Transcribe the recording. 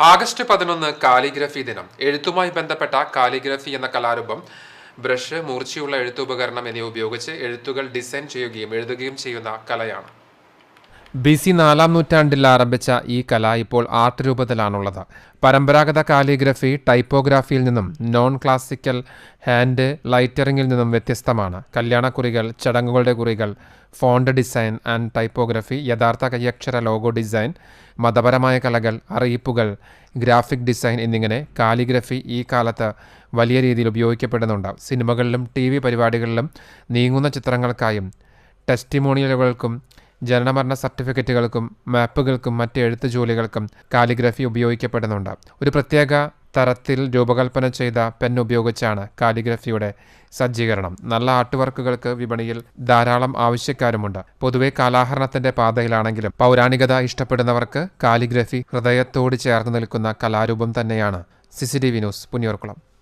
August പതിനൊന്ന് calligraphy ദിനം. എഴുത്തുമായി ബന്ധപ്പെട്ട കാലിഗ്രഫി എന്ന കലാരൂപം ബ്രഷ് മൂർച്ചയുള്ള എഴുത്തുപകരണം എന്നിവ ഉപയോഗിച്ച് എഴുത്തുകൾ ഡിസൈൻ ചെയ്യുകയും എഴുതുകയും ചെയ്യുന്ന കലയാണ്. ബി സി നാലാം നൂറ്റാണ്ടിൽ ആരംഭിച്ച ഈ കല ഇപ്പോൾ ആർട്ട് രൂപത്തിലാണുള്ളത്. പരമ്പരാഗത കാലിഗ്രഫി ടൈപ്പോഗ്രാഫിയിൽ നിന്നും നോൺ ക്ലാസിക്കൽ ഹാൻഡ് ലൈറ്ററിങ്ങിൽ നിന്നും വ്യത്യസ്തമാണ്. കല്യാണക്കുറികൾ ചടങ്ങുകളുടെ കുറികൾ ഫോണ്ട് ഡിസൈൻ ആൻഡ് ടൈപ്പോഗ്രഫി യഥാർത്ഥ കയ്യക്ഷര ലോഗോ ഡിസൈൻ മതപരമായ കലകൾ അറിയിപ്പുകൾ ഗ്രാഫിക് ഡിസൈൻ എന്നിങ്ങനെ കാലിഗ്രഫി ഈ കാലത്ത് വലിയ രീതിയിൽ ഉപയോഗിക്കപ്പെടുന്നുണ്ട്. സിനിമകളിലും ടി വി പരിപാടികളിലും നീങ്ങുന്ന ചിത്രങ്ങൾക്കായും ടെസ്റ്റിമോണിയലുകൾക്കും ജനനമരണ സർട്ടിഫിക്കറ്റുകൾക്കും മാപ്പുകൾക്കും മറ്റ് എഴുത്ത് ജോലികൾക്കും കാലിഗ്രഫി ഉപയോഗിക്കപ്പെടുന്നുണ്ട്. ഒരു പ്രത്യേക തരത്തിൽ രൂപകൽപ്പന ചെയ്ത പെൻ ഉപയോഗിച്ചാണ് കാലിഗ്രഫിയുടെ സജ്ജീകരണം. നല്ല ആർട്ട് വർക്കുകൾക്ക് വിപണിയിൽ ധാരാളം ആവശ്യക്കാരുമുണ്ട്. പൊതുവെ കാലാഹരണത്തിന്റെ പാതയിലാണെങ്കിലും പൗരാണികത ഇഷ്ടപ്പെടുന്നവർക്ക് കാലിഗ്രഫി ഹൃദയത്തോട് ചേർന്ന് നിൽക്കുന്ന കലാരൂപം തന്നെയാണ്. CCTV news Punnayurkulam.